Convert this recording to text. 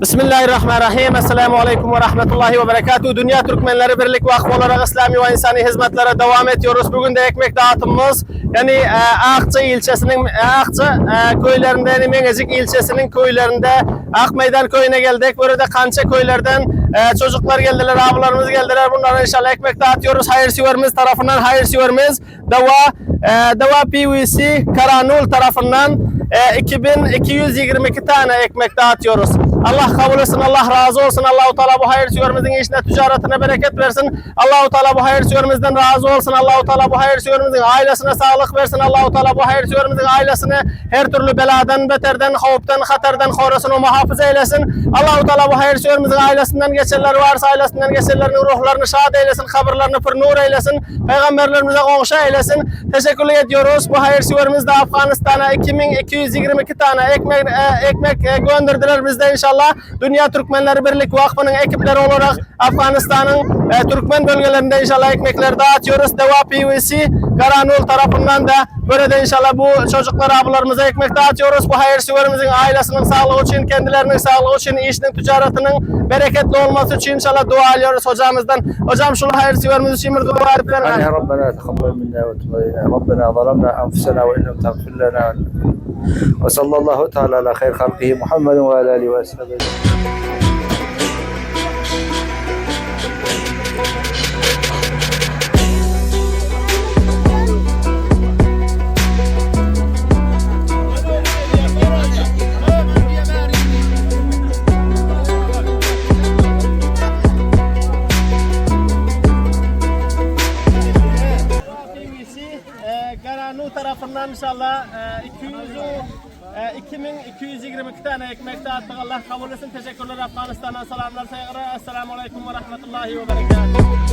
Bismillahirrahmanirrahim. Esselamu Aleyküm ve Rahmetullahi ve Berekatuhu. Dünya Türkmenleri Birlik Vakfı olarak İslami ve insani hizmetlere devam ediyoruz. Bugün de ekmek dağıtımımız yani e, Akçı ilçesinin e, Akçı e, köylerinde yani Menecik ilçesinin köylerinde Akmeydan köyüne geldik. Burada Kança köylerden e, çocuklar geldiler, abilerimiz geldiler. Bunlara inşallah ekmek dağıtıyoruz. Hayırseverimiz tarafından hayırseverimiz Deva e, Deva PVC Karanul tarafından e, 2222 tane ekmek dağıtıyoruz. Allah kabul etsin, Allah razı olsun. Allahu Teala bu hayırseverimizin işine, ticaretine bereket versin. Allahu Teala bu hayırseverimizden razı olsun. Allahu Teala bu hayırseverimizin ailesine sağlık versin. Allahu Teala bu hayırseverimizin ailesine her türlü beladan, beterden, havuptan, hatardan korusunu muhafaza eylesin. Allahu Teala bu hayırseverimizin ailesinden geçenler varsa ailesinden geçenlerin ruhlarını şad eylesin, kabirlerini pür nur eylesin. Peygamberlerimize komşu eylesin. Teşekkür ediyoruz. Bu hayırseverimiz de Afganistan'a 2222 tane ekmek e, ekmek e, gönderdiler bizde inşallah. Dünya Türkmenleri Birlik Vakfı'nın ekipleri olarak Afganistan'ın e, Türkmen bölgelerinde inşallah ekmekleri dağıtıyoruz. Deva PVC Karanol tarafından da böyle de inşallah bu çocuklara ablalarımıza ekmek dağıtıyoruz. Bu hayırseverimizin ailesinin sağlığı için, kendilerinin sağlığı için, işinin, ticaretinin bereketli olması için inşallah dua ediyoruz hocamızdan. Hocam şunu hayırseverimiz için bir dua edip Yani Rabbena tehabbel minna ve tulayna. Rabbena zalamna enfusena ve illem tagfir lana. Ve sallallahu teala ala hayr halkihi Muhammedun ve ala alihi ve sellem. Garanu tarafından inşallah e, 200'ü e, 2222 tane ekmek dağıttık. Allah kabul etsin. Teşekkürler Afganistan'a selamlar saygılar. Esselamu Aleyküm ve Rahmetullahi ve Berekatuhu.